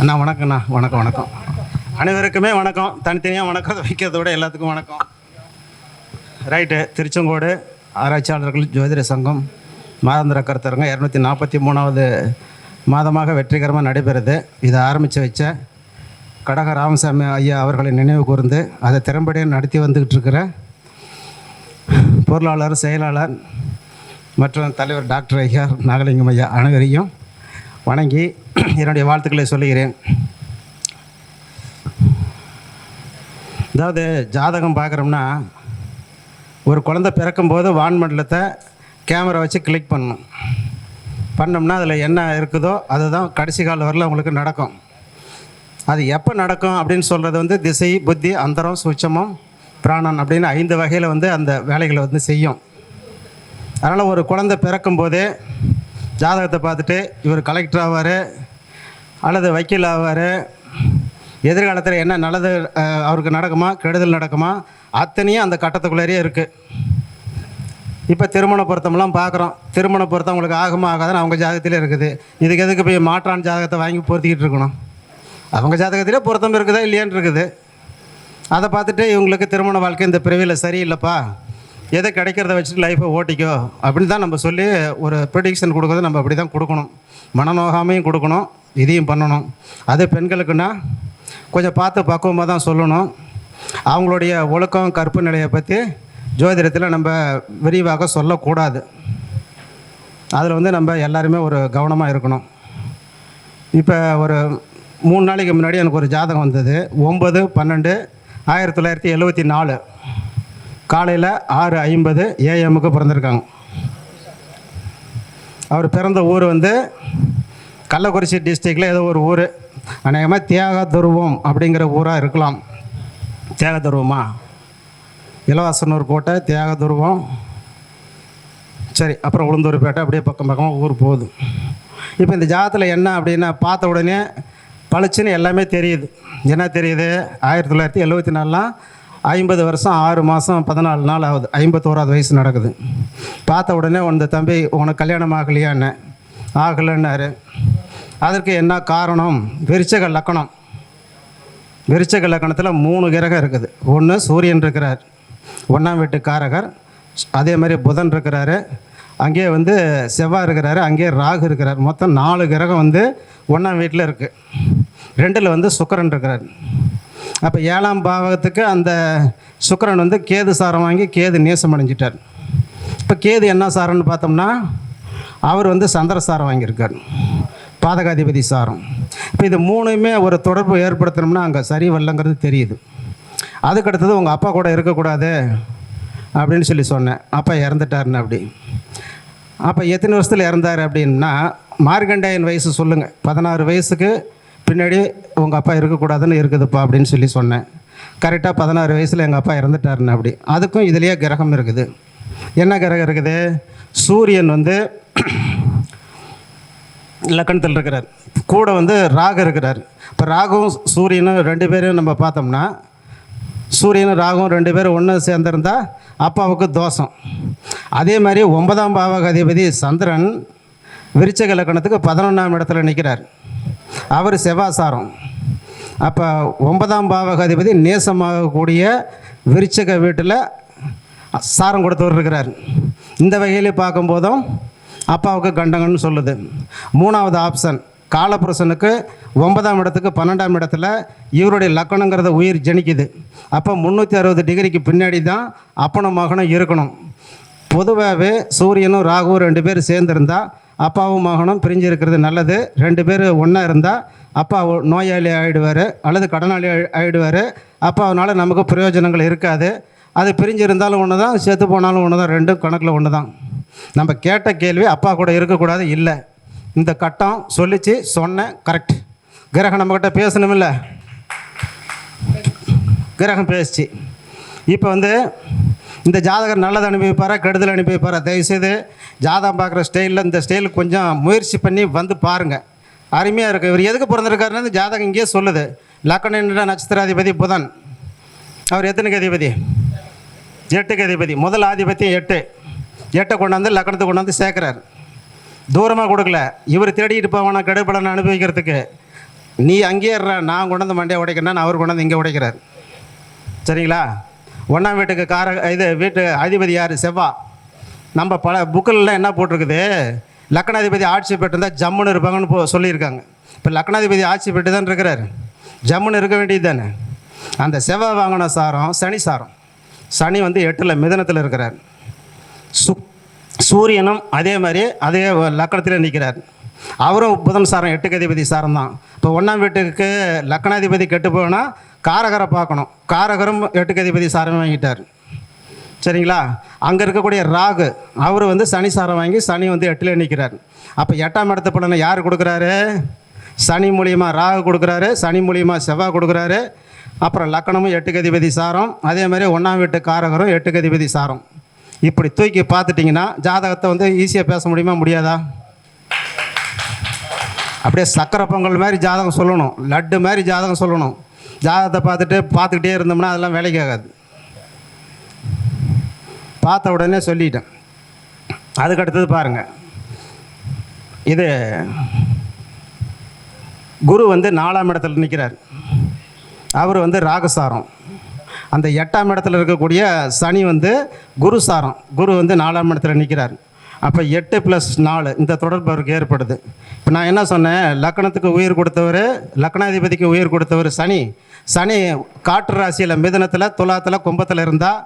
அண்ணா வணக்கம்ண்ணா வணக்கம் வணக்கம். அனைவருக்குமே வணக்கம். தனித்தனியாக வணக்கம் வைக்கிறத விட எல்லாத்துக்கும் வணக்கம். ரைட்டு. திருச்செங்கோடு ஆராய்ச்சியாளர்கள் ஜோதிட சங்கம் மாதாந்திர கருத்தரங்க இரநூத்தி நாற்பத்தி மூணாவது மாதமாக வெற்றிகரமாக நடைபெறுது. இதை ஆரம்பித்து வச்ச கடக ராமசாமி ஐயா அவர்களை நினைவு கூர்ந்து அதை திறம்படியாக நடத்தி வந்துக்கிட்டு இருக்கிற பொருளாளர் செயலாளர் மற்றும் தலைவர் டாக்டர் ஐயா நாகலிங்கம் ஐயா அனைவரையும் வணங்கி என்னுடைய வாழ்த்துக்களை சொல்லுகிறேன். அதாவது ஜாதகம் பார்க்குறோம்னா ஒரு குழந்தை பிறக்கும்போது வான்மண்டலத்தை கேமரா வச்சு கிளிக் பண்ணணும். பண்ணோம்னா அதில் என்ன இருக்குதோ அதுதான் கடைசி கால வரல உங்களுக்கு நடக்கும். அது எப்போ நடக்கும் அப்படின்னு சொல்கிறது வந்து திசை புத்தி அந்தரம் சூட்சமம் பிராணன் அப்படின்னு ஐந்து வகையில் வந்து அந்த வேலைகளை வந்து செய்யும். அதனால் ஒரு குழந்தை பிறக்கும் போதே ஜாதகத்தை பார்த்துட்டு இவர் கலெக்டர் ஆவார் அல்லது வக்கீல் ஆவார் எதிர்காலத்தில் என்ன நல்லது அவருக்கு நடக்குமா கெடுதல் நடக்குமா அத்தனையும் அந்த கட்டத்துக்குள்ளேயே இருக்குது இப்போ திருமண பொருத்தம்லாம் பார்க்குறோம். திருமண பொருத்தம் உங்களுக்கு ஆகுமா ஆகாதுன்னு அவங்க ஜாதகத்திலே இருக்குது. இதுக்கு எதுக்கு போய் மாற்றான் ஜாதகத்தை வாங்கி பொருத்திக்கிட்டு இருக்கணும்? அவங்க ஜாதகத்திலே பொருத்தம் இருக்குதா இல்லையான்னு இருக்குது. அதை பார்த்துட்டு இவங்களுக்கு திருமண வாழ்க்கை இந்த பிறவியில் சரியில்லைப்பா. எதை கிடைக்கிறத வச்சுட்டு லைஃப்பை ஓட்டிக்கோ அப்படின்னு தான் நம்ம சொல்லி ஒரு ப்ரொடிக்ஷன் கொடுக்குறது நம்ம அப்படி தான் கொடுக்கணும். மனநோகாமையும் கொடுக்கணும் இதையும் பண்ணணும். அது பெண்களுக்குன்னா கொஞ்சம் பார்த்து பக்குவமாக தான் சொல்லணும். அவங்களுடைய ஒழுக்கம் கற்பு நிலையை பற்றி ஜோதிடத்தில் நம்ம விரிவாக சொல்லக்கூடாது. அதில் வந்து நம்ம எல்லாருமே ஒரு கவனமாக இருக்கணும். இப்போ ஒரு மூணு நாளைக்கு முன்னாடி எனக்கு ஒரு ஜாதகம் வந்தது. ஒம்பது பன்னெண்டு ஆயிரத்தி தொள்ளாயிரத்தி எழுபத்தி நாலு. காலையில் ஆறு ஐம்பது ஏஎம்முக்கு பிறந்திருக்காங்க. அவர் பிறந்த ஊர் வந்து கள்ளக்குறிச்சி டிஸ்ட்ரிக்டில் ஏதோ ஒரு ஊர். அநேகமாக தியாக துருவம் அப்படிங்கிற ஊராக இருக்கலாம். தியாக துருவமா இலவாசனூர் கோட்டை தியாக துருவம் சரி அப்புறம் உளுந்தூர்பேட்டை அப்படியே பக்கம் பக்கமாக ஊர் போகுது. இப்போ இந்த ஜாதத்தில் என்ன அப்படின்னா பார்த்த உடனே பளிச்சுன்னு எல்லாமே தெரியுது. என்ன தெரியுது? ஆயிரத்தி தொள்ளாயிரத்தி எழுபத்தி நாலாம் ஐம்பது வருஷம் ஆறு மாதம் பதினாலு நாள் ஆகுது. ஐம்பத்தோராது வயசு நடக்குது. பார்த்த உடனே உன் தம்பி உனக்கு கல்யாணம் ஆகலையான்னு ஆகலைன்னாரு. அதற்கு என்ன காரணம்? விருச்சக லக்கணம். விருச்சக லக்கணத்தில் மூணு கிரகம் இருக்குது. ஒன்று சூரியன் இருக்கிறார். ஒன்றாம் வீட்டு காரகர் அதே மாதிரி புதன் இருக்கிறாரு. அங்கேயே வந்து செவ்வாய் இருக்கிறாரு. அங்கேயே ராகு இருக்கிறார். மொத்தம் நாலு கிரகம் வந்து ஒன்றாம் வீட்டில் இருக்குது ரெண்டில் வந்து சுக்கரன் இருக்கிறார். அப்போ ஏழாம் பாவகத்துக்கு அந்த சுக்கரன் வந்து கேது சாரம் வாங்கி கேது நேசம் அடைஞ்சிட்டார். இப்போ கேது என்ன சாரம்னு பார்த்தோம்னா அவர் வந்து சந்திர சாரம் வாங்கியிருக்கார். பாதகாதிபதி சாரம். இப்போ இது மூணுமே ஒரு தொடர்பு ஏற்படுத்தணும்னா அங்கே சரி வரலங்கிறது தெரியுது. அதுக்கு அடுத்தது உங்கள் அப்பா கூட இருக்கக்கூடாது அப்படின்னு சொல்லி சொன்னேன். அப்பா இறந்துட்டாருன்னு அப்படி. அப்போ எத்தனை வருஷத்தில் இறந்தார் அப்படின்னா மார்கண்டேயன் வயசு சொல்லுங்கள் பதினாறு வயசுக்கு பின்னாடி உங்கள் அப்பா இருக்கக்கூடாதுன்னு இருக்குதுப்பா அப்படின்னு சொல்லி சொன்னேன். கரெக்டாக பதினாறு வயசில் எங்கள் அப்பா இறந்துட்டாருன்னு அப்படி. அதுக்கும் இதுலேயே கிரகம் இருக்குது. என்ன கிரகம் இருக்குது? சூரியன் வந்து லக்கணத்தில் இருக்கிறார். கூட வந்து ராகு இருக்கிறார். இப்போ ராகுவும் சூரியனும் ரெண்டு பேரும் நம்ம பார்த்தோம்னா சூரியனும் ராகுவும் ரெண்டு பேரும் ஒன்று சேர்ந்துருந்தா அப்பாவுக்கு தோஷம். அதே மாதிரி ஒன்பதாம் பாவக அதிபதி சந்திரன் விருச்சக லக்கணத்துக்கு பதினொன்றாம் இடத்துல நிற்கிறார் அவர் செவ்வாசாரம். அப்போ ஒன்பதாம் பாவகாதிபதி நேசமாகக்கூடிய விருச்சக வீட்டில் சாரம் கொடுத்தவர் இருக்கிறார். இந்த வகையில் பார்க்கும்போதும் அப்பாவுக்கு கண்டங்கன்னு சொல்லுது. மூணாவது ஆப்ஷன் காலபுருஷனுக்கு ஒன்பதாம் இடத்துக்கு பன்னெண்டாம் இடத்துல இவருடைய லக்கணங்கிறத உயிர் ஜனிக்குது. அப்போ முந்நூற்றி அறுபது டிகிரிக்கு பின்னாடி தான் அப்பனும் மகனும் இருக்கணும். பொதுவாகவே சூரியனும் ராகுவும் ரெண்டு பேரும் சேர்ந்துருந்தா அப்பாவும் மகனும் பிரிஞ்சு இருக்கிறது நல்லது. ரெண்டு பேர் ஒன்றா இருந்தால் அப்பா நோயாளி ஆகிடுவார் அல்லது கடனாளி ஆகிடுவார் அப்பாவனால நமக்கு பிரயோஜனங்கள் இருக்காது. அது பிரிஞ்சு இருந்தாலும் ஒன்று தான் செத்து போனாலும் ஒன்று தான் ரெண்டும் கணக்கில் ஒன்று தான் நம்ம கேட்ட கேள்வி அப்பா கூட இருக்கக்கூடாது இல்லை. இந்த கட்டம் சொல்லிச்சு சொன்னேன் கரெக்ட் கிரகம் நம்மக்கிட்ட பேசணுமில்ல? கிரகம் பேசிச்சு. இப்போ வந்து இந்த ஜாதகர் நல்லது அனுபவிப்பாரா கெடுதல் அனுபவிப்பாரா? தயவுசெய்து ஜாதகம் பார்க்குற ஸ்டைலில் இந்த ஸ்டைல் கொஞ்சம் முயற்சி பண்ணி வந்து பாருங்கள் அருமையாக இருக்குது இவர் எதுக்கு பிறந்திருக்காருன்னு இந்த ஜாதகம் இங்கேயே சொல்லுது. லக்கண நட்சத்திராதிபதி புதன். அவர் எத்தனைக்கு அதிபதி? எட்டுக்கு அதிபதி. முதல் ஆதிபத்தியம் எட்டு. எட்டை கொண்டாந்து லக்கணத்தை கொண்டாந்து சேர்க்குறாரு. தூரமாக கொடுக்கல. இவர் தேடிட்டு போவானா கெடுபடனை அனுபவிக்கிறதுக்கு? நீ அங்கேயே நான் கொண்டாந்து மண்டையை உடைக்கிறேன் அவர் கொண்டாந்து இங்கே உடைக்கிறார். சரிங்களா? ஒன்றாம் வீட்டுக்கு கார இது வீட்டு அதிபதி யார்? செவ்வா. நம்ம பல புக்கிலலாம் என்ன போட்டிருக்குது? லக்னாதிபதி ஆட்சி பெற்றிருந்தால் ஜம்முன்னு இருப்பாங்கன்னு போ சொல்லியிருக்காங்க. இப்போ லக்னாதிபதி ஆட்சி பெற்று தான் இருக்கிறார். ஜம்முன்னு இருக்க வேண்டியது தானே. அந்த செவ்வாய் வாங்கின சாரம் சனி சாரம். சனி வந்து எட்டில் மிதனத்தில் இருக்கிறார். சு சூரியனும் அதே மாதிரி அதே லக்கணத்தில் நிற்கிறார். அவரும் புதன் சாரம் எட்டுக்கு அதிபதி சாரம் தான் இப்போ ஒன்றாம் வீட்டுக்கு லக்கணாதிபதி கெட்டு போனால் காரகரை பார்க்கணும். காரகரும் எட்டுக்கதிபதி சாரம் வாங்கிட்டார். சரிங்களா? அங்கே இருக்கக்கூடிய ராகு அவர் வந்து சனி சாரம் வாங்கி சனி வந்து எட்டில் நிற்கிறார் அப்போ எட்டாம் இடத்து பலனை யார் கொடுக்குறாரு? சனி மூலியமாக ராகு கொடுக்குறாரு சனி மூலியமாக செவ்வாய் கொடுக்குறாரு. அப்புறம் லக்கணமும் எட்டுக்கதிபதி சாரம் அதே மாதிரி ஒன்றாம் வீட்டு காரகரும் எட்டுக்கதிபதி சாரம். இப்படி தூக்கி பார்த்துட்டிங்கன்னா ஜாதகத்தை வந்து ஈஸியாக பேச முடியுமா முடியாதா? அப்படியே சக்கரை பொங்கல் மாதிரி ஜாதகம் சொல்லணும் லட்டு மாதிரி ஜாதகம் சொல்லணும். ஜாதகத்தை பார்த்துட்டு பார்த்துக்கிட்டே இருந்தோம்னா அதெல்லாம் வேலைக்கு ஆகாது. பார்த்த உடனே சொல்லிட்டேன். அதுக்கு அடுத்தது பாருங்கள் இது குரு வந்து நாலாம் இடத்துல நிற்கிறார் அவர் வந்து ராகசாரம். அந்த எட்டாம் இடத்துல இருக்கக்கூடிய சனி வந்து குரு சாரம். குரு வந்து நாலாம் இடத்துல நிற்கிறார் அப்போ எட்டு ப்ளஸ் நாலு இந்த தொடர்பு அவருக்கு ஏற்படுது. இப்போ நான் என்ன சொன்னேன்? லக்கணத்துக்கு உயிர் கொடுத்தவர் லக்னாதிபதிக்கு உயிர் கொடுத்தவர் சனி. சனி காற்று ராசியில் மிதனத்தில் துலாத்தில் கும்பத்தில் இருந்தால்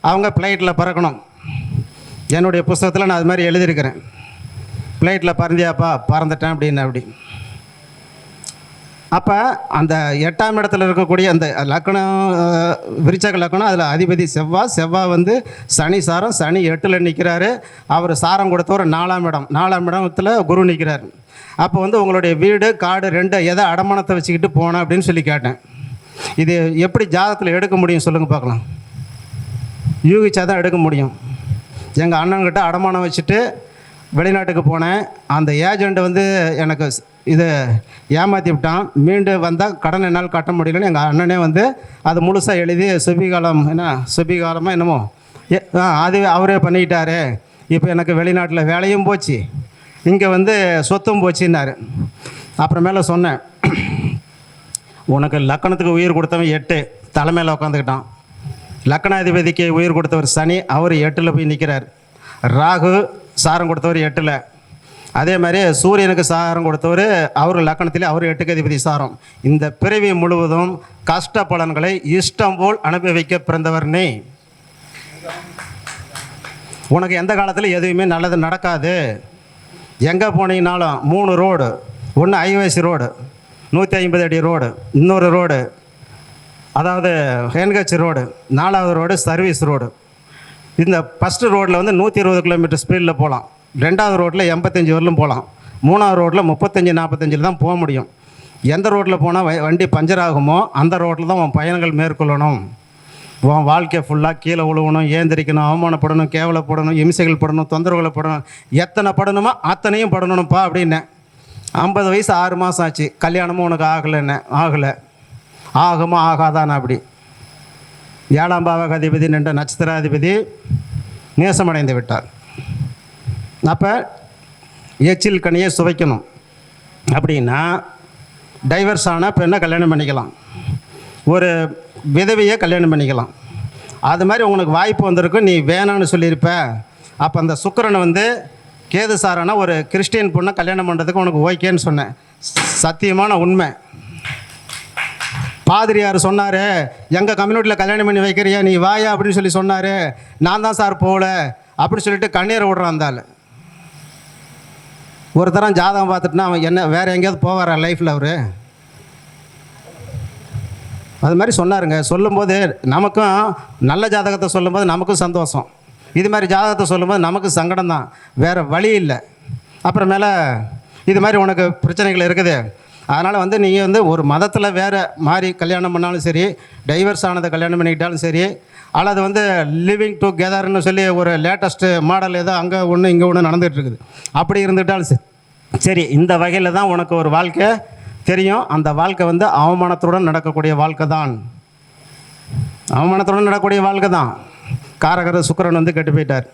அவங்க ஃப்ளைட்டில் பறக்கணும். என்னுடைய புஸ்தகத்தில் நான் அது மாதிரி எழுதியிருக்கிறேன். ஃப்ளைட்டில் பறந்தியாப்பா பறந்துட்டேன் அப்படின்னு அப்படி. அப்போ அந்த எட்டாம் இடத்துல இருக்கக்கூடிய அந்த லக்கணம் விரிச்சக லக்கணம் அதில் அதிபதி செவ்வாய் செவ்வாய் வந்து சனி சாரம் சனி எட்டில் நிற்கிறாரு அவர் சாரம் கொடுத்தவர் நாலாம் இடம். நாலாம் இடத்துல குரு நிற்கிறார் அப்போ வந்து உங்களுடைய வீடு காடு ரெண்டு எதை அடமானத்தை வச்சுக்கிட்டு போனேன் அப்படின்னு சொல்லி கேட்டேன். இது எப்படி ஜாதகத்தில் எடுக்க முடியும் சொல்லுங்கள் பார்க்கலாம். யூகிச்சா தான் எடுக்க முடியும். எங்கள் அண்ணன்கிட்ட அடமானம் வச்சுட்டு வெளிநாட்டுக்கு போனேன். அந்த ஏஜெண்ட் வந்து எனக்கு இதை இது ஏமாற்றி விட்டான். மீண்டும் வந்தால் கடன் என்னால் கட்ட முடியலன்னு எங்கள் அண்ணனே வந்து அது முழுசாக எழுதி சுபிகாலம் என்ன சுபிகாலமாக என்னமோ ஆ அது அவரே பண்ணிக்கிட்டாரு. இப்போ எனக்கு வெளிநாட்டில் வேலையும் போச்சு. இங்கே வந்து சொத்தும் போச்சுன்னாரு. அப்புறமேல சொன்னேன். உனக்கு லக்கணத்துக்கு உயிர் கொடுத்தவன் எட்டு. தலைமையில் உட்காந்துக்கிட்டான் லக்கணாதிபதிக்கு உயிர் கொடுத்தவர் சனி. அவர் எட்டில் போய் நிற்கிறார் ராகு சாரம் கொடுத்தவர் எட்டில். அதே மாதிரி சூரியனுக்கு சாரம் கொடுத்தவர் அவர் லக்கணத்திலே அவர் எட்டுக்கு அதிபதி சாரம். இந்த பிறவி முழுவதும் கஷ்ட பலன்களை இஷ்டம் போல் அனுபவிக்க பிறந்தவர் நீ. உனக்கு எந்த காலத்தில் எதுவுமே நல்லது நடக்காது. எங்கே போனீங்கனாலும் மூணு ரோடு ஒன்று ஐவேசி ரோடு நூற்றி ஐம்பது அடி ரோடு இன்னொரு ரோடு அதாவது ஹேன்கட்சி ரோடு நாலாவது ரோடு சர்வீஸ் ரோடு. இந்த ஃபஸ்ட்டு ரோட்டில் வந்து நூற்றி இருபது கிலோமீட்டர் ஸ்பீடில் போகலாம் ரெண்டாவது ரோட்டில் எண்பத்தஞ்சு வரலும் போகலாம் மூணாவது ரோட்டில் முப்பத்தஞ்சு நாற்பத்தஞ்சில் தான் போக முடியும். எந்த ரோட்டில் போனால் வண்டி பஞ்சர் ஆகுமோ அந்த ரோட்டில் தான் உன் பயணங்கள் மேற்கொள்ளணும். உன் வாழ்க்கை ஃபுல்லாக கீழே விழுவணும் ஏந்திரிக்கணும் அவமானப்படணும் கேவலப்படணும் இம்சைகள் படணும் தொந்தரவுகளை படணும். எத்தனை படணுமோ அத்தனையும் படணும்ப்பா அப்படின்னேன் ஐம்பது வயசு ஆறு மாதம் ஆச்சு. கல்யாணமும் உனக்கு ஆகலைன்னு ஆகலை. ஆகுமா ஆகாதானா அப்படி. ஏழாம் பாவகாதிபதி நின்ற நட்சத்திராதிபதி நேசமடைந்து விட்டார். அப்போ எச்சில் கனியை சுவைக்கணும். அப்படின்னா டைவர்ஸ் ஆன பெண்ணை கல்யாணம் பண்ணிக்கலாம். ஒரு விதவையை கல்யாணம் பண்ணிக்கலாம். அது மாதிரி உனக்கு வாய்ப்பு வந்திருக்கும் நீ வேணான்னு சொல்லியிருப்ப. அப்போ அந்த சுக்கரனை வந்து கேது சாரான ஒரு கிறிஸ்டியன் பொண்ணை கல்யாணம் பண்ணுறதுக்கு உனக்கு ஓகேன்னு சொன்னேன் சத்தியமான உண்மை. பாதிரியார் சொன்னார் எங்கள் கம்யூனிட்டியில் கல்யாணம் பண்ணி வைக்கிறியா? நீ வாயா? அப்படின்னு சொல்லி சொன்னார். நான் தான் சார் போகல. அப்படின்னு சொல்லிட்டு கண்ணீரை விடுறான் அந்த ஒரு தரம் ஜாதகம் பார்த்துட்டுனா அவன் என்ன வேறு எங்கேயாவது போவாரா லைஃப்பில் அவர்? அது மாதிரி சொன்னாருங்க. சொல்லும்போது நமக்கும் நல்ல ஜாதகத்தை சொல்லும்போது நமக்கும் சந்தோஷம். இது மாதிரி ஜாதகத்தை சொல்லும்போது நமக்கு சங்கடம் தான் வேறு வழி இல்லை. அப்புறமேல இது மாதிரி உனக்கு பிரச்சனைகள் இருக்குது. அதனால் வந்து நீங்கள் வந்து ஒரு மதத்தில் வேறு மாதிரி கல்யாணம் பண்ணாலும் சரி டைவர்ஸ் ஆனதை கல்யாணம் பண்ணிக்கிட்டாலும் சரி அல்லது வந்து லிவிங் டுகெதர்னு சொல்லி ஒரு லேட்டஸ்ட்டு மாடல் ஏதோ அங்கே ஒன்று இங்கே ஒன்று நடந்துகிட்டு இருக்குது. அப்படி இருந்துக்கிட்டாலும் சரி. சரி இந்த வகையில் தான் உனக்கு ஒரு வாழ்க்கை தெரியும். அந்த வாழ்க்கை வந்து அவமானத்துடன் நடக்கக்கூடிய வாழ்க்கை தான். அவமானத்துடன் நடக்கக்கூடிய வாழ்க்கை தான். காரகர சுக்கிரன் வந்து கெட்டு போயிட்டார்.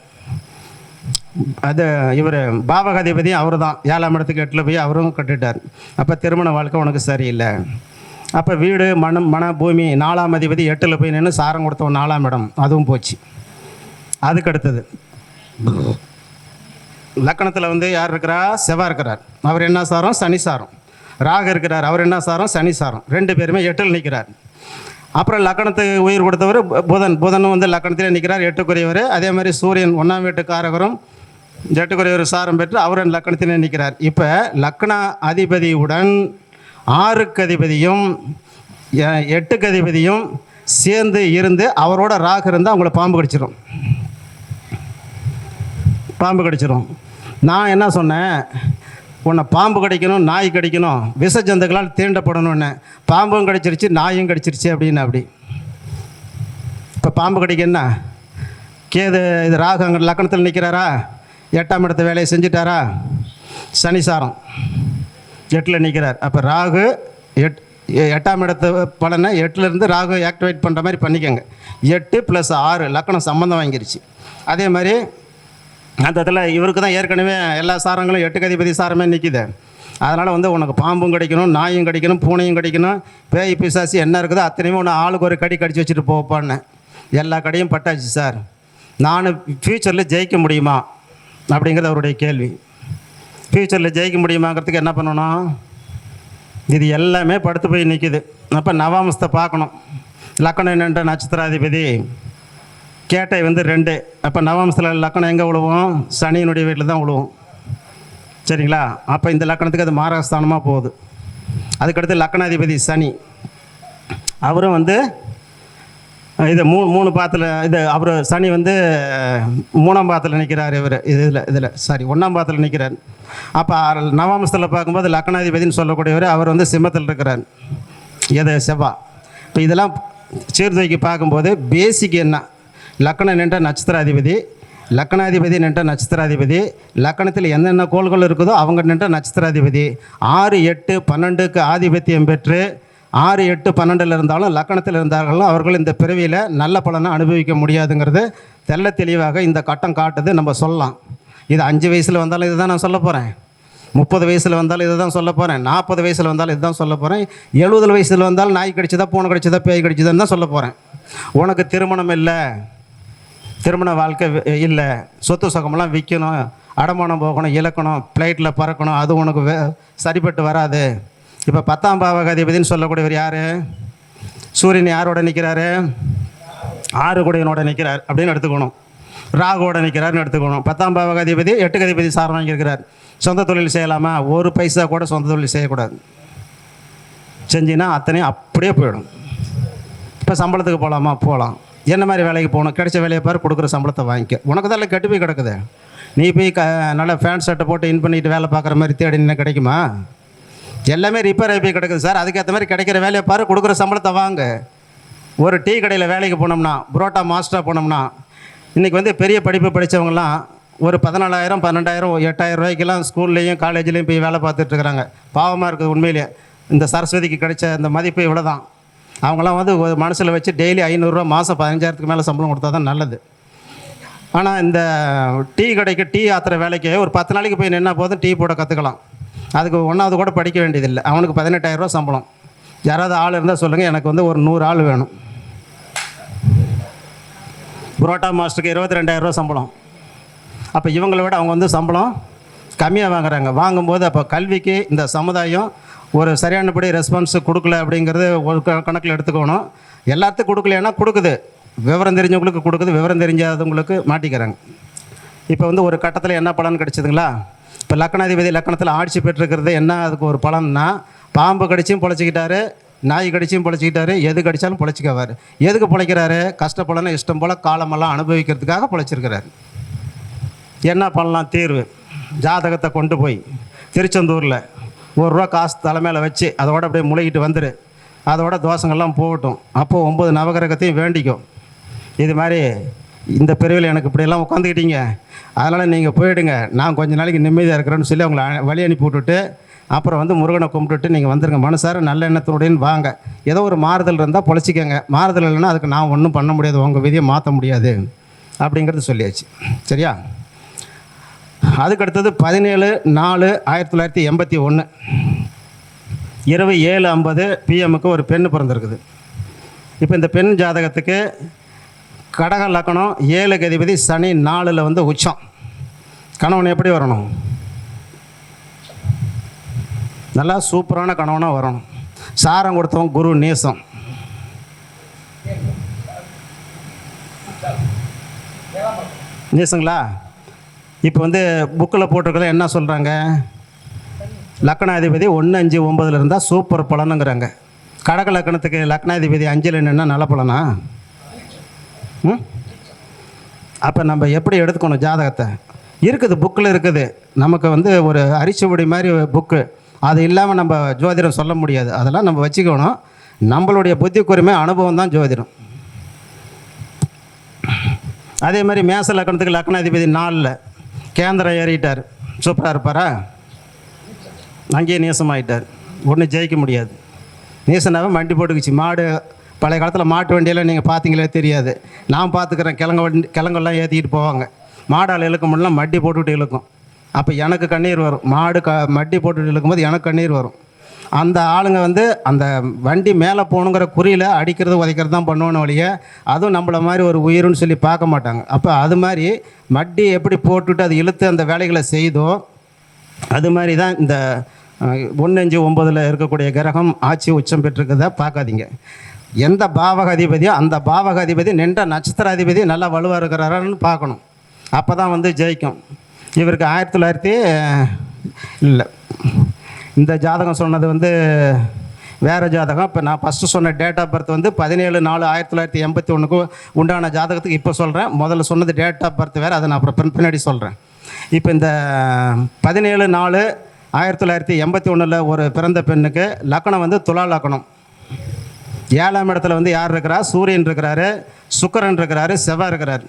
அது இவர் பாவகாதிபதியும் அவர் தான் ஏழாம் இடத்துக்கு எட்டில் போய் அவரும் கட்டுட்டார். அப்போ திருமண வாழ்க்கை உனக்கு சரியில்லை. அப்போ வீடு மனம் மன பூமி நாலாம் அதிபதி எட்டில் போய் நின்று சாரம் கொடுத்தவன் நாலாம் இடம். அதுவும் போச்சு. அதுக்கு அடுத்தது. லக்கணத்தில் வந்து யார் இருக்கிறா? செவ்வாய் இருக்கிறார். அவர் என்ன சாரம்? சனி சாரம். ராக இருக்கிறார். அவர் என்ன சாரம்? சனி சாரம். ரெண்டு பேருமே எட்டில் நிற்கிறார் அப்புறம் லக்கணத்துக்கு உயிர் கொடுத்தவர் பு- புதன். புதனும் வந்து லக்கணத்திலே நிற்கிறார் எட்டுக்குரியவர். அதே மாதிரி சூரியன் ஒன்றாம் வீட்டுக்காரகரும் எட்டுக்குரியவர் சாரம் பெற்று அவரன் லக்கணத்திலே நிற்கிறார். இப்போ லக்கண அதிபதியுடன் ஆறுக்கு அதிபதியும் எ- எட்டுக்கு அதிபதியும் சேர்ந்து இருந்து அவரோட ராகு இருந்தால் அவங்கள பாம்பு கடிச்சிடும் பாம்பு கடிச்சிடும் நான் என்ன சொன்னேன்? உன்னை பாம்பு கடிக்கணும் நாய் கடிக்கணும் விஷ ஜந்துக்களால் தீண்டப்படணும்னு. பாம்பும் கடிச்சிருச்சு நாயும் கடிச்சிருச்சு அப்படின்னு அப்படி. இப்போ பாம்பு கடிக்க என்ன? கேது இது ராகு அங்கே லக்கணத்தில் நிற்கிறாரா? எட்டாம் இடத்த வேலையை செஞ்சிட்டாரா? சனிசாரம். எட்டில் நிற்கிறார் அப்போ ராகு எட் எ- எட்டாம் இடத்து பலனை எட்டுலேருந்து ராகு ஆக்டிவேட் பண்ணுற மாதிரி பண்ணிக்கோங்க. எட்டு ப்ளஸ் ஆறு லக்கணம் சம்மந்தம் வாங்கிருச்சு. அதே மாதிரி அந்த இடத்துல இவருக்கு தான் ஏற்கனவே எல்லா சாரங்களும் எட்டு கதிபதி சாரமே நிற்கிது அதனால் வந்து உனக்கு பாம்பும் கிடைக்கணும் நாயும் கிடைக்கணும் பூனையும் கிடைக்கணும் பேய் பிசாசி என்ன இருக்குதோ அத்தனையும் உன்னை ஆளுக்கு ஒரு கடி கடிச்சு வச்சுட்டு போப்பான்னு. எல்லா கடையும் பட்டாச்சு சார். நான் ஃப்யூச்சரில் ஜெயிக்க முடியுமா? அப்படிங்கிறது அவருடைய கேள்வி. ஃப்யூச்சரில் ஜெயிக்க முடியுமாங்கிறதுக்கு என்ன பண்ணணும் இது எல்லாமே படுத்து போய் நிற்கிது அப்போ நவாமஸ்தை பார்க்கணும். லக்கணம் என்னென்ற நட்சத்திராதிபதி. கேட்டை வந்து ரெண்டு. அப்போ நவம்சத்தில் லக்கணம் எங்கே விழுவோம் சனியினுடைய வீட்டில் தான் விழுவோம் சரிங்களா? அப்போ இந்த லக்கணத்துக்கு அது மாரகஸ்தானமாக போகுது. அதுக்கடுத்து லக்கணாதிபதி சனி. அவரும் வந்து இது மூணு மூணு பாத்தில் இது அவர் சனி வந்து மூணாம் பாத்தில் நிற்கிறார் இவர். இதில் இதில் சாரி ஒன்றாம் பாத்தில் நிற்கிறார் அப்போ நவாம்சத்தில் பார்க்கும்போது லக்னாதிபதினு சொல்லக்கூடியவர் அவர் வந்து சிம்மத்தில் இருக்கிறார். எது செவ்வா. இப்போ இதெல்லாம் சீர்தூக்கி பார்க்கும்போது பேசிக் என்ன? லக்கணம் நின்ற நட்சத்திராதிபதி லக்கணாதிபதி நின்ற நட்சத்திராதிபதி லக்கணத்தில் என்னென்ன கோள்கள் இருக்குதோ அவங்க நின்ற நட்சத்திராதிபதி. ஆறு எட்டு பன்னெண்டுக்கு ஆதிபத்தியம் பெற்று ஆறு எட்டு பன்னெண்டில் இருந்தாலும் லக்கணத்தில் இருந்தார்களும் அவர்கள் இந்த பிறவியில் நல்ல பலனை அனுபவிக்க முடியாதுங்கிறது தெள்ள தெளிவாக இந்த கட்டம் காட்டுது. நம்ம சொல்லலாம். இது அஞ்சு வயசில் வந்தாலும் இதுதான் நான் சொல்ல போகிறேன் முப்பது வயசில் வந்தாலும் இதை தான் சொல்ல போகிறேன் நாற்பது வயசில் வந்தாலும் இதுதான் சொல்ல போகிறேன் எழுபது வயசில் வந்தாலும் நாய் கடிச்சதா பூனை கடிச்சதா பேய் கடிச்சதான்னு தான் சொல்ல போகிறேன் உனக்கு திருமணம் இல்லை. திருமண வாழ்க்கை இல்லை. சொத்து சுகமெல்லாம் விற்கணும் அடமானம் போகணும் இழக்கணும் ஃப்ளைட்டில் பறக்கணும். அது உனக்கு வே சரிப்பட்டு வராது. இப்போ பத்தாம் பாவகாதிபதினு சொல்லக்கூடியவர் யார்? சூரியன் யாரோட நிற்கிறாரு ஆறு குடையனோட நிற்கிறார் அப்படின்னு எடுத்துக்கணும். ராகுவோட நிற்கிறாருன்னு எடுத்துக்கணும். பத்தாம் பாவகாதிபதி எட்டு கதிபதி சாரம் வாங்கியிருக்கிறார். சொந்த தொழில் செய்யலாமா? ஒரு பைசா கூட சொந்த தொழில் செய்யக்கூடாது. செஞ்சின்னா அத்தனையும் அப்படியே போயிடும். இப்போ சம்பளத்துக்கு போகலாமா போகலாம் என்ன மாதிரி வேலைக்கு போகணும்? கிடைச்ச வேலையை பாரு கொடுக்குற சம்பளத்தை வாங்கிக்க. உனக்கு தான் எல்லாம் கெட்டு போய் கிடக்குது. நீ போய் க நல்ல ஃபேன் ஷர்ட்டை போட்டு இன் பண்ணிட்டு வேலை பார்க்குற மாதிரி தேடி கிடைக்குமா? எல்லாமே ரிப்பேர் ஆகி போய் கிடக்குது சார். அதுக்கேற்ற மாதிரி கிடைக்கிற வேலையை பாரு கொடுக்குற சம்பளத்தை வாங்க. ஒரு டீ கடையில் வேலைக்கு போனோம்னா புரோட்டா மாஸ்டராக போனோம்னா இன்றைக்கி வந்து பெரிய படிப்பு படித்தவங்கலாம் ஒரு பதினாலாயிரம் பன்னெண்டாயிரம் எட்டாயிரம் ரூபாய்க்கெல்லாம் ஸ்கூல்லேயும் காலேஜ்லேயும் போய் வேலை பார்த்துட்ருக்குறாங்க பாவமாக இருக்குது உண்மையிலேயே இந்த சரஸ்வதிக்கு கிடைச்ச இந்த மதிப்பு இவ்வளோ தான் அவங்களாம் வந்து ஒரு மனசில் வச்சு டெய்லி ஐநூறுரூவா மாதம் பதினஞ்சாயிரத்துக்கு மேலே சம்பளம் கொடுத்தா தான் நல்லது. ஆனால் இந்த டீ கடைக்கு டீ ஆத்துற வேலைக்கு ஒரு பத்து நாளைக்கு போய் நின்னா போதும் டீ போட கற்றுக்கலாம் அதுக்கு ஒன்றாவது கூட படிக்க வேண்டியதில்லை. அவனுக்கு பதினெட்டாயிரரூவா சம்பளம். யாராவது ஆள் இருந்தால் சொல்லுங்கள் எனக்கு வந்து ஒரு நூறு ஆள் வேணும். புரோட்டா மாஸ்டருக்கு இருபத்தி ரெண்டாயிரரூவா சம்பளம். அப்போ இவங்களை விட அவங்க வந்து சம்பளம் கம்மியாக வாங்குறாங்க. வாங்கும்போது அப்போ கல்விக்கு இந்த சமுதாயம் ஒரு சரியானபடி ரெஸ்பான்ஸ் கொடுக்கல அப்படிங்கிறது ஒரு க- கணக்கில் எடுத்துக்கணும். எல்லாத்துக்கும் கொடுக்கலைன்னா கொடுக்குது. விவரம் தெரிஞ்சவங்களுக்கு கொடுக்குது விவரம் தெரிஞ்சாதவங்களுக்கு மாட்டிக்கிறாங்க. இப்போ வந்து ஒரு கட்டத்தில் என்ன பலன் கிடைச்சதுங்களா? இப்போ லக்கணாதிபதி லக்கணத்தில் ஆட்சி பெற்றிருக்கிறது என்ன? அதுக்கு ஒரு பலன்னா பாம்பு கடிச்சும் பொழைச்சிக்கிட்டாரு நாய் கடிச்சும் பொழைச்சிக்கிட்டாரு எது கடிச்சாலும் பொழைச்சிக்கவார். எதுக்கு பொழைக்கிறாரு? கஷ்ட இஷ்டம் போல் காலமெல்லாம் அனுபவிக்கிறதுக்காக பிழைச்சிருக்கிறார். என்ன பண்ணலாம்? தீர்வு. ஜாதகத்தை கொண்டு போய் திருச்செந்தூரில் ஒரு ரூபா காசு தலைமையில் வச்சு அதோட அப்படியே முழுகிட்டு வந்துரு. அதோட தோஷங்கள்லாம் போகட்டும். அப்போது ஒம்பது நவகிரகத்தையும் வேண்டிக்கும். இது மாதிரி இந்த பிரிவில் எனக்கு இப்படியெல்லாம் உட்காந்துக்கிட்டீங்க. அதனால் நீங்கள் போயிடுங்க. நான் கொஞ்ச நாளைக்கு நிம்மதியாக இருக்கிறேன்னு சொல்லி அவங்கள வழி அனுப்பி விட்டுட்டு அப்புறம் வந்து முருகனை கும்பிட்டுட்டு நீங்கள் வந்துருங்க. மனசார நல்ல எண்ணத்தோடையும் வாங்க. ஏதோ ஒரு மாறுதல் இருந்தால் பொழைச்சிக்கங்க. மாறுதல் இல்லைன்னா அதுக்கு நான் ஒன்றும் பண்ண முடியாது. உங்கள் விதியை மாற்ற முடியாது. அப்படிங்கிறது சொல்லியாச்சு. சரியா? அதுக்கடுத்தது பதினேழு நாலு ஆயிரத்தி தொள்ளாயிரத்தி எண்பத்தி ஒன்று இரவு ஏழு ஐம்பது பிஎம்முக்கு ஒரு பெண் பிறந்திருக்குது. இப்போ இந்த பெண் ஜாதகத்துக்கு கடக லக்கணம் ஏழு கதிபதி சனி நாலில் வந்து உச்சம். கணவன் எப்படி வரணும்? நல்லா சூப்பரான கணவனாக வரணும். சாரம் கொடுத்தவன் குரு நேசம். நேசங்களா? இப்போ வந்து புக்கில் போட்டிருக்கல என்ன சொல்கிறாங்க லக்கணாதிபதி ஒன்று அஞ்சு ஒம்பதில் இருந்தால் சூப்பர் பலனுங்கிறாங்க. கடக லக்கணத்துக்கு லக்னாதிபதி அஞ்சில் என்னென்னா நல்ல பலனா? அப்போ நம்ம எப்படி எடுத்துக்கணும் ஜாதகத்தை? இருக்குது புக்கில் இருக்குது. நமக்கு வந்து ஒரு அரிச்சுவடி மாதிரி புக்கு அது இல்லாமல் நம்ம ஜோதிடம் சொல்ல முடியாது. அதெல்லாம் நம்ம வச்சுக்கணும். நம்மளுடைய புத்தி கூர்மை அனுபவம் தான் ஜோதிடம். அதே மாதிரி மேச லக்கணத்துக்கு லக்னாதிபதி நாலில் கேந்திரம் ஏறிட்டார். சூப்பராக இருப்பாரா? அங்கேயே நேசமாயிட்டார். ஒன்றும் ஜெயிக்க முடியாது. நேசனாவே மண்டி போட்டுக்குச்சு. மாடு பழைய காலத்தில் மாட்டு வண்டியெல்லாம் நீங்கள் பார்த்தீங்களே தெரியாது. நான் பார்த்துக்கிறேன் கிழங்கு வண்டி கிழங்கெல்லாம் ஏற்றிக்கிட்டு போவாங்க. மாடால் இழுக்கும் முடியல மட்டி போட்டுக்கிட்டு இழுக்கும். அப்போ எனக்கு கண்ணீர் வரும். மாடு க மட்டி போட்டுட்டு இழுக்கும்போது எனக்கு கண்ணீர் வரும். அந்த ஆளுங்க வந்து அந்த வண்டி மேலே போகணுங்கிற குறியில் அடிக்கிறது உதைக்கிறது தான் பண்ணுவோன்னு ஒழிய அதுவும் நம்மளை மாதிரி ஒரு உயிருன்னு சொல்லி பார்க்க மாட்டாங்க. அப்போ அது மாதிரி மட்டி எப்படி போட்டுட்டு அது இழுத்து அந்த வேலைகளை செய்தோ அது மாதிரி தான் இந்த ஒன்று அஞ்சு ஒம்பதில் இருக்கக்கூடிய கிரகம் ஆட்சி உச்சம் பெற்றிருக்கிறத பார்க்காதீங்க. எந்த பாவக அதிபதியோ அந்த பாவக அதிபதி நின்ற நட்சத்திர அதிபதி நல்லா வலுவாக இருக்கிறாரான்னு பார்க்கணும். அப்போ தான் வந்து ஜெயிக்கும். இவருக்கு ஆயிரத்தி தொள்ளாயிரத்தி இல்லை. இந்த ஜாதகம் சொன்னது வந்து வேறு ஜாதகம். இப்போ நான் ஃபஸ்ட்டு சொன்ன டேட் ஆஃப் பர்த் வந்து பதினேழு நாலு ஆயிரத்தி தொள்ளாயிரத்தி எண்பத்தி ஒன்றுக்கு உண்டான ஜாதகத்துக்கு இப்போ சொல்கிறேன் முதல்ல சொன்னது டேட் ஆஃப் பர்த் வேறு அதை நான் அப்புறம் பின் பின்னாடி சொல்கிறேன் இப்போ இந்த பதினேழு நாலு ஆயிரத்தி தொள்ளாயிரத்தி எண்பத்தி ஒன்றில் ஒரு பிறந்த பெண்ணுக்கு லக்கணம் வந்து துலா லக்கணம். ஏழாம் இடத்துல வந்து யார் இருக்கிறா? சூரியன் இருக்கிறாரு சுக்கரன் இருக்கிறாரு செவ்வாய் இருக்கிறாரு.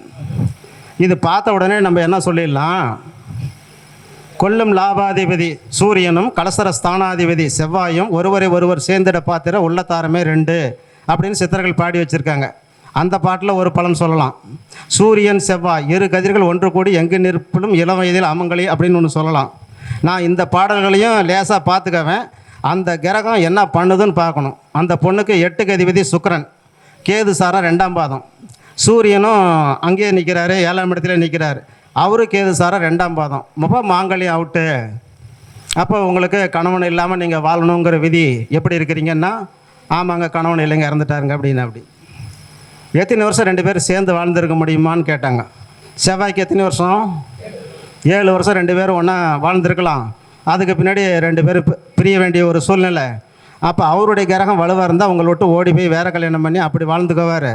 இது பார்த்த உடனே நம்ம என்ன சொல்லிடலாம்? கொல்லும் லாபாதிபதி சூரியனும் கலசர ஸ்தானாதிபதி செவ்வாயும் ஒருவரை ஒருவர் சேர்ந்திட பாத்திர உள்ளத்தாரமே ரெண்டு அப்படின்னு சித்தர்கள் பாடி வச்சுருக்காங்க. அந்த பாட்டில் ஒரு பலன் சொல்லலாம். சூரியன் செவ்வாய் இரு கதிர்கள் ஒன்று கூடி எங்கு நிற்பிலும் இளம் வயதில் அமங்களி அப்படின்னு ஒன்று சொல்லலாம். நான் இந்த பாடல்களையும் லேசாக பார்த்துக்கவேன். அந்த கிரகம் என்ன பண்ணுதுன்னு பார்க்கணும். அந்த பொண்ணுக்கு எட்டு கதிபதி சுக்கிரன். கேது சாரம் ரெண்டாம் பாதம். சூரியனும் அங்கேயே நிற்கிறாரு ஏழாம் இடத்துல நிற்கிறாரு அவரும் கேது சாரம் ரெண்டாம் பாதம். முப்ப மாங்கல்யம் அவுட்டு அப்போ உங்களுக்கு கணவன் இல்லாமல் நீங்கள் வாழணுங்கிற விதி எப்படி இருக்கிறீங்கன்னா ஆமாங்க கணவன் இல்லைங்க இறந்துட்டாருங்க அப்படின்னு அப்படி. எத்தனை வருஷம் ரெண்டு பேரும் சேர்ந்து வாழ்ந்துருக்க முடியுமான்னு கேட்டாங்க. செவ்வாய்க்கு எத்தனை வருஷம்? ஏழு வருஷம் ரெண்டு பேரும் ஒன்றா வாழ்ந்துருக்கலாம். அதுக்கு பின்னாடி ரெண்டு பேரும் பிரிய வேண்டிய ஒரு சூழ்நிலை. அப்போ அவருடைய கிரகம் வலுவாக இருந்தால் உங்களை விட்டு ஓடி போய் வேறு கல்யாணம் பண்ணி அப்படி வாழ்ந்துக்குவார்.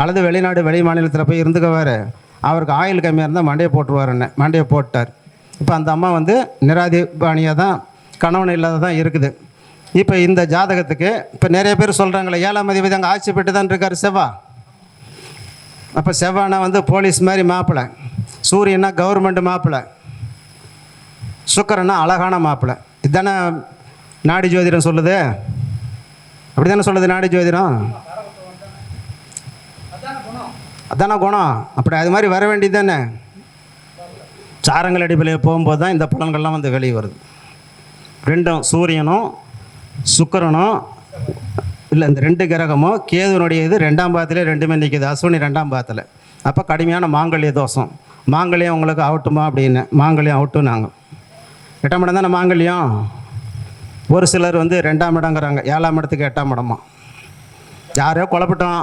அல்லது வெளிநாடு வெளி மாநிலத்தில் போய் இருந்துக்குவார். அவருக்கு ஆயில் கம்மியாக இருந்தால் மண்டையை போட்டுருவாருன்னு மண்டையை போட்டார். இப்போ அந்த அம்மா வந்து நிராதிபாணியாக தான் கணவன் இல்லாத தான் இருக்குது. இப்போ இந்த ஜாதகத்துக்கு இப்போ நிறைய பேர் சொல்கிறாங்களே ஏழாம் அதிபதி அங்கே ஆட்சி பெற்று தான் இருக்கார் செவ்வா. அப்போ செவ்வானா வந்து போலீஸ் மாதிரி மாப்பிள்ளை சூரியனா கவர்மெண்ட் மாப்பிள்ளை சுக்கரன்னா அழகான மாப்பிள்ளை இதுதானே நாடி ஜோதிடம் சொல்லுது? அப்படி தானே சொல்லுது நாடி ஜோதிடம்? அதானே குணம். அப்படி அது மாதிரி வர வேண்டியது தானே சாரங்கள் அடிப்படையில் போகும்போது தான் இந்த பலன்கள்லாம் வந்து வெளியே வருது. ரெண்டும் சூரியனும் சுக்கரனும் இல்லை இந்த ரெண்டு கிரகமும் கேதுனுடைய இது ரெண்டாம் பாதத்தில் ரெண்டுமே நிற்கிது அஸ்வினி ரெண்டாம் பாதத்தில். அப்போ கடுமையான மாங்கல்ய தோஷம். மாங்கல்யம் உங்களுக்கு அவுட்டுமா அப்படின்னு? மாங்கல்யம் அவுட்டும் நாங்கள் எட்டாம் இடம் தானே மாங்கல்யம்? ஒரு சிலர் வந்து ரெண்டாம் இடங்கிறாங்க. ஏழாம் இடத்துக்கு எட்டாம் இடமா? யாரையோ குழப்பிட்டோம்.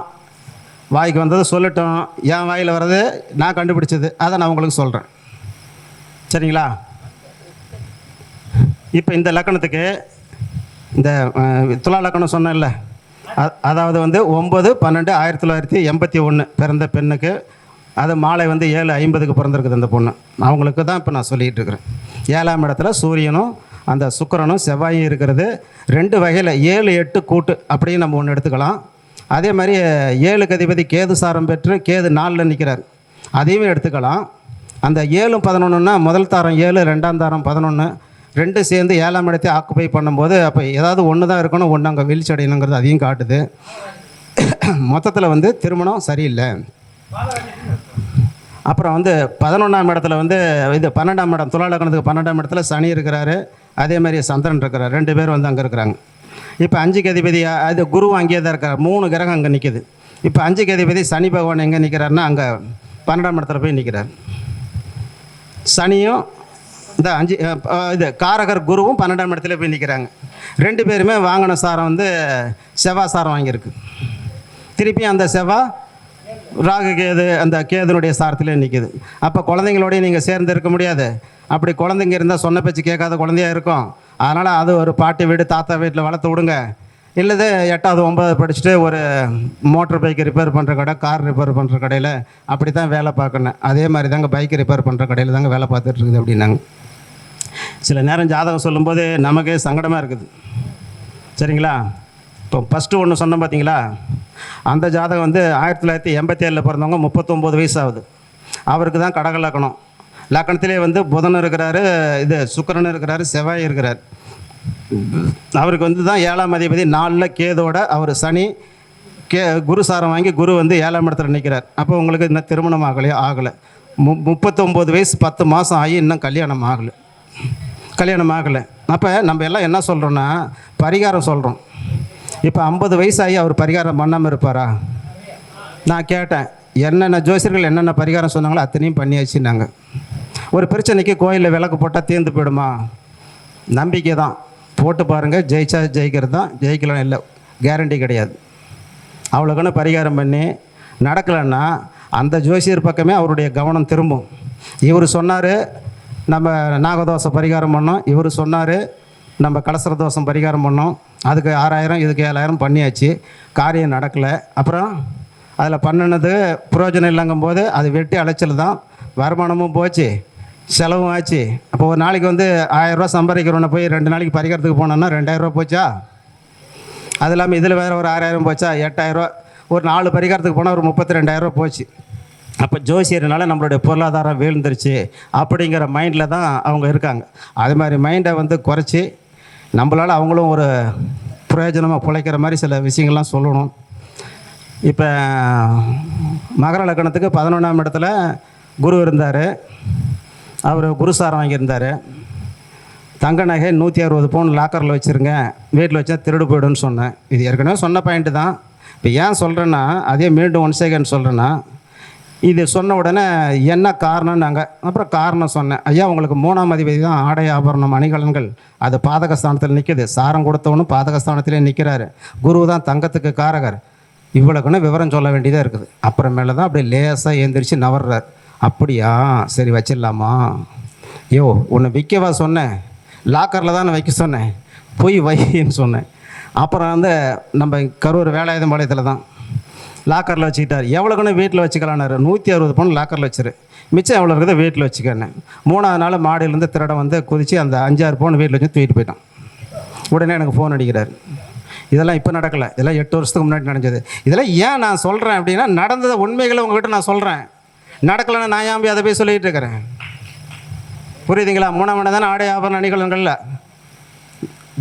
வாய்க்கு வந்தது சொல்லட்டும். என் வாயில் வர்றது நான் கண்டுபிடிச்சது. அதை நான் உங்களுக்கு சொல்கிறேன் சரிங்களா? இப்போ இந்த லக்கணத்துக்கு இந்த துலா லக்கணம் சொன்னேன்ல. அதாவது வந்து ஒம்பது பன்னெண்டு ஆயிரத்தி தொள்ளாயிரத்தி எண்பத்தி ஒன்று பிறந்த பெண்ணுக்கு அது மாலை வந்து ஏழு ஐம்பதுக்கு பிறந்திருக்குது அந்த பொண்ணு. அவங்களுக்கு தான் இப்போ நான் சொல்லிகிட்டு இருக்கிறேன். ஏழாம் இடத்துல சூரியனும் அந்த சுக்கரனும் செவ்வாயும் இருக்கிறது. ரெண்டு வகையில் ஏழு எட்டு கூட்டு அப்படின்னு நம்ம ஒன்று எடுத்துக்கலாம். அதே மாதிரி ஏழு அதிபதி கேது சாரம் பெற்று கேது நாலில் நிற்கிறார் அதையும் எடுத்துக்கலாம். அந்த ஏழும் பதினொன்றுனா முதல் தாரம் ஏழு ரெண்டாம் தாரம் பதினொன்று ரெண்டு சேர்ந்து ஏழாம் இடத்தை ஆக்குப்பை பண்ணும்போது அப்போ ஏதாவது ஒன்று தான் இருக்கணும் ஒன்று அங்கே வீழ்ச்சி அடையணுங்கிறது அதையும் காட்டுது. மொத்தத்தில் வந்து திருமணம் சரியில்லை. அப்புறம் வந்து பதினொன்றாம் இடத்துல வந்து இது பன்னெண்டாம் இடம் துலாலகனத்துக்கு பன்னெண்டாம் இடத்துல சனி இருக்கிறாரு. அதே மாதிரி சந்திரன் இருக்கிறார். ரெண்டு பேர் வந்து அங்கே இருக்கிறாங்க. இப்போ அஞ்சுக்கு அதிபதி அது குருவும் அங்கேயே தான் இருக்கார். மூணு கிரகம் அங்கே நிற்கிது இப்போ அஞ்சுக்கு அதிபதி சனி பகவான் எங்கே நிற்கிறாருன்னா அங்கே பன்னெண்டாம் இடத்துல போய் நிற்கிறார் சனியும் இந்த அஞ்சு இது காரகர் குருவும் பன்னெண்டாம் இடத்துல போய் நிற்கிறாங்க ரெண்டு பேருமே வாங்கின சாரம் வந்து செவ்வாய் சாரம் வாங்கியிருக்கு. திருப்பி அந்த செவ்வாய் ராகு கேது அந்த கேதுனுடைய சாரத்திலே நிற்கிது அப்போ குழந்தைங்களோடய நீங்கள் சேர்ந்து இருக்க முடியாது. அப்படி குழந்தைங்க இருந்தால் சொன்ன பேச்சு கேட்காத குழந்தையா இருக்கும். அதனால் அது ஒரு பாட்டி வீடு தாத்தா வீட்டில் வளர்த்து விடுங்க. இல்லது எட்டாவது ஒன்பதாவது படிச்சுட்டு ஒரு மோட்டர் பைக் ரிப்பேர் பண்ணுற கடை கார் ரிப்பேர் பண்ணுற கடையில் அப்படி தான் வேலை பார்க்கணும். அதே மாதிரி தாங்க பைக் ரிப்பேர் பண்ணுற கடையில் தாங்க வேலை பார்த்துட்ருக்குது அப்படின்னாங்க. சில நேரம் ஜாதகம் சொல்லும்போது நமக்கே சங்கடமாக இருக்குது. சரிங்களா? இப்போ ஃபஸ்ட்டு ஒன்று சொன்னோம் பார்த்தீங்களா அந்த ஜாதகம் வந்து ஆயிரத்தி தொள்ளாயிரத்தி எண்பத்தி ஏழில் பிறந்தவங்க முப்பத்தொம்போது வயசு ஆகுது அவருக்கு தான் கடக லக்கணம். லக்கணத்திலே வந்து புதன் இருக்கிறாரு இது சுக்கரன் இருக்கிறாரு செவ்வாய் இருக்கிறார். அவருக்கு வந்து தான் ஏழாம் அதிபதி நாலில் கேதோட அவர் சனி கே குரு சாரம் வாங்கி குரு வந்து ஏழாம் இடத்துல நிற்கிறார் அப்போ உங்களுக்கு இன்னும் திருமணம் ஆகலையோ? ஆகலை. மு முப்பத்தொம்போது வயசு பத்து மாதம் ஆகி இன்னும் கல்யாணம் ஆகலை. கல்யாணம் ஆகலை. அப்போ நம்ம எல்லாம் என்ன சொல்கிறோன்னா பரிகாரம் சொல்கிறோம் இப்போ ஐம்பது வயசாகி அவர் பரிகாரம் பண்ணாமல் இருப்பாரா? நான் கேட்டேன் என்னென்ன ஜோசியர்கள் என்னென்ன பரிகாரம் சொன்னாங்களோ அத்தனையும் பண்ணியாச்சுன்னாங்க. ஒரு பிரச்சனைக்கு கோயிலில் விளக்கு போட்டால் தீர்ந்து போயிடுமா? நம்பிக்கை தான். போட்டு பாருங்கள் ஜெயிச்சா ஜெயிக்கிறது தான் ஜெயிக்கலாம் இல்லை கேரண்டி கிடையாது. அவ்வளோக்குன்னு பரிகாரம் பண்ணி நடக்கலைன்னா அந்த ஜோசியர் பக்கமே அவருடைய கவனம் திரும்பும். இவர் சொன்னார் நம்ம நாகதோஷம் பரிகாரம் பண்ணோம். இவர் சொன்னார் நம்ம கலசர தோஷம் பரிகாரம் பண்ணோம். அதுக்கு ஆறாயிரம் இதுக்கு ஏழாயிரம் பண்ணியாச்சு. காரியம் நடக்கலை. அப்புறம் அதில் பண்ணினது பிரயோஜனம் இல்லைங்கும்போது அது வெட்டி அலைச்சல் தான். வருமானமும் போச்சு செலவும் ஆச்சு. அப்போ ஒரு நாளைக்கு வந்து ஆயிரரூவா சம்பாதிக்கிறோன்னு போய் ரெண்டு நாளைக்கு பறிக்கிறதுக்கு போனோன்னா ரெண்டாயிரரூவா போச்சா? அது இல்லாமல் இதில் வேறு ஒரு ஆறாயிரம் போச்சா? எட்டாயிரரூவா ஒரு நாலு பரிகாரத்துக்கு போனால் ஒரு முப்பத்தி ரெண்டாயிரரூவா போச்சு. அப்போ ஜோசியர்னால நம்மளுடைய பொருளாதாரம் வீழ்ந்துருச்சு. அப்படிங்கிற மைண்டில் தான் அவங்க இருக்காங்க. அது மாதிரி மைண்டை வந்து குறைச்சி நம்மளால் அவங்களும் ஒரு பிரயோஜனமாக பிழைக்கிற மாதிரி சில விஷயங்கள்லாம் சொல்லணும். இப்போ மகர லக்கணத்துக்கு பதினொன்றாம் இடத்துல குரு இருந்தார். அவர் குருசாரம் வாங்கியிருந்தார். தங்க நகை நூற்றி அறுபது பவுன் லாக்கரில் வச்சுருங்க. வீட்டில் வச்சா திருடு போய்டுன்னு சொன்னேன். இது ஏற்கனவே சொன்ன பாயிண்ட்டு தான். இப்போ ஏன் சொல்கிறேன்னா அதே மீண்டும் ஒன் செகண்ட் சொல்கிறேன்னா இது சொன்ன உடனே என்ன காரணம் நாங்கள் அப்புறம் காரணம் சொன்னேன். ஐயா உங்களுக்கு மூணாம் அதிபதி தான் ஆடை ஆபரணம் அணிகலன்கள். அது பாதகஸ்தானத்தில் நிற்குது சாரம் கொடுத்தவனும் பாதகஸ்தானத்திலே நிற்கிறாரு குரு தான் தங்கத்துக்கு காரகர். இவ்வளோக்குன்னு விவரம் சொல்ல வேண்டியதாக இருக்குது. அப்புறமேல தான் அப்படியே லேசாக எழுந்திரிச்சு நவர்றார். அப்படியா? சரி வச்சிடலாமா? ஐயோ உன்னை விற்கவா சொன்னேன். லாக்கரில் தான் வைக்க சொன்னேன். போய் வைன்னு சொன்னேன். அப்புறம் வந்து நம்ம கரூர் வேலாயுதம் பாளையத்தில் தான் லாக்கரில் வச்சுக்கிட்டார். எவ்வளோக்குன்னு வீட்டில் வச்சுக்கலான்னாரு நூற்றி அறுபது பவுன் லாக்கரில் வச்சிரு. மிச்சம் எவ்வளோ இருக்குது வீட்டில் வச்சுக்கன்னு. மூணாவது நாள் மாடியிலேருந்து திருடம் வந்து குதித்து அந்த அஞ்சாறு பவுன் வீட்டில் வச்சு தூக்கிட்டு போயிட்டான். உடனே எனக்கு ஃபோன் அடிக்கிறார். இதெல்லாம் இப்போ நடக்கலை. இதெல்லாம் எட்டு வருஷத்துக்கு முன்னாடி நடந்தது. இதெல்லாம் ஏன் நான் சொல்கிறேன் அப்படின்னா நடந்ததை உண்மைகளை உங்ககிட்ட நான் சொல்கிறேன் நடக்கலைன்னா நான் ஏன் போய் அதை போய் சொல்லிகிட்டு இருக்கிறேன்? புரியுதுங்களா? மூணாம் இடம் தானே ஆடை ஆபரண அணிகலன்கள்ல.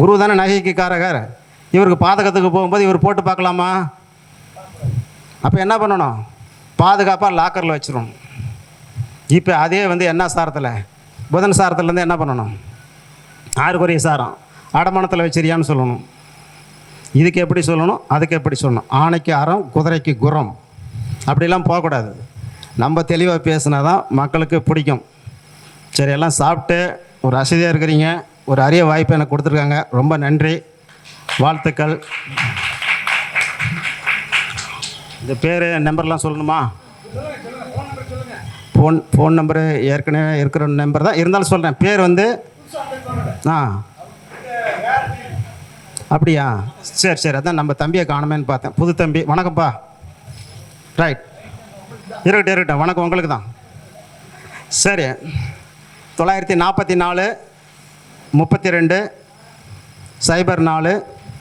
குரு தானே நகைக்கு காரகர். இவருக்கு பாதகத்துக்கு போகும்போது இவர் போட்டு பார்க்கலாமா? அப்போ என்ன பண்ணணும்? பாதுகாப்பாக லாக்கரில் வச்சிரும் இப்போ அதே வந்து என்ன சாரத்தில்? புதன் சாரத்துலேருந்து என்ன பண்ணணும்? ஆறுக்குரிய சாரம். அடமானத்தில் வச்சிரியான்னு சொல்லணும். இதுக்கு எப்படி சொல்லணும்? அதுக்கு எப்படி சொல்லணும்? ஆணைக்கு அறம் குதிரைக்கு குரம். அப்படிலாம் போகக்கூடாது. நம்ம தெளிவாக பேசினா தான் மக்களுக்கு பிடிக்கும். சரி எல்லாம் சாப்பிட்டு ஒரு வசதியாக இருக்கிறீங்க. ஒரு அரிய வாய்ப்பு எனக்கு கொடுத்துருக்காங்க. ரொம்ப நன்றி. வாழ்த்துக்கள். இந்த பேர் நம்பர்லாம் சொல்லணுமா? ஃபோன் ஃபோன் நம்பரு ஏற்கனவே இருக்கிற நம்பர் தான். இருந்தாலும் சொல்கிறேன் பேர் வந்து ஆ. அப்படியா? சரி சரி அதான் நம்ம தம்பியை காணுமேன்னு பார்த்தேன். புது தம்பி வணக்கம்ப்பா. ரைட் இருக்கட்டும் இருக்கட்டும் வணக்கம் உங்களுக்கு தான். சரி. தொள்ளாயிரத்தி நாற்பத்தி நாலு முப்பத்தி ரெண்டு சைபர் நாலு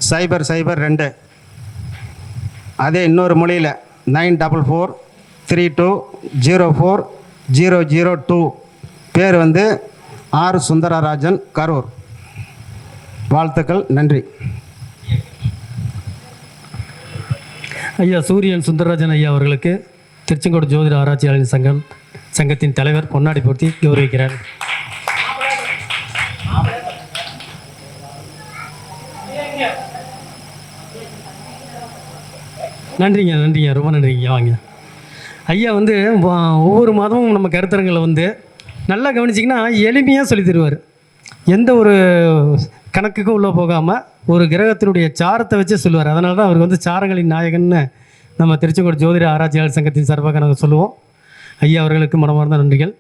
சைபர் சைபர் ரெண்டு. அதே இன்னொரு மொழியில் nine double four three two zero four zero zero two. பேர் வந்து ஆர் சுந்தரராஜன் கரூர். வாழ்த்துக்கள் நன்றி. ஐயா சூரியன் சுந்தரராஜன் ஐயா அவர்களுக்கு திருச்செங்கோடு ஜோதிட ஆராய்ச்சியாளர் சங்கம் சங்கத்தின் தலைவர் பொன்னாடி பொருத்தி கௌரவிக்கிறார். நன்றிங்க நன்றிங்க. ரொம்ப நன்றிங்க. வாங்க. ஐயா வந்து வா- ஒவ்வொரு மாதமும் நம்ம கருத்தரங்களை வந்து நல்லா கவனிச்சிங்கன்னா எளிமையாக சொல்லி தருவார். எந்த ஒரு கணக்குக்கும் உள்ளே போகாமல் ஒரு கிரகத்தினுடைய சாரத்தை வச்சு சொல்லுவார். அதனால தான் அவருக்கு வந்து சாரங்களின் நாயகன்னு நம்ம திருச்செங்கோடு ஜோதிட ஆராய்ச்சியாளர் சங்கத்தின் சார்பாக நாங்கள் சொல்லுவோம். ஐயா அவர்களுக்கு மனமார்ந்த நன்றிகள்.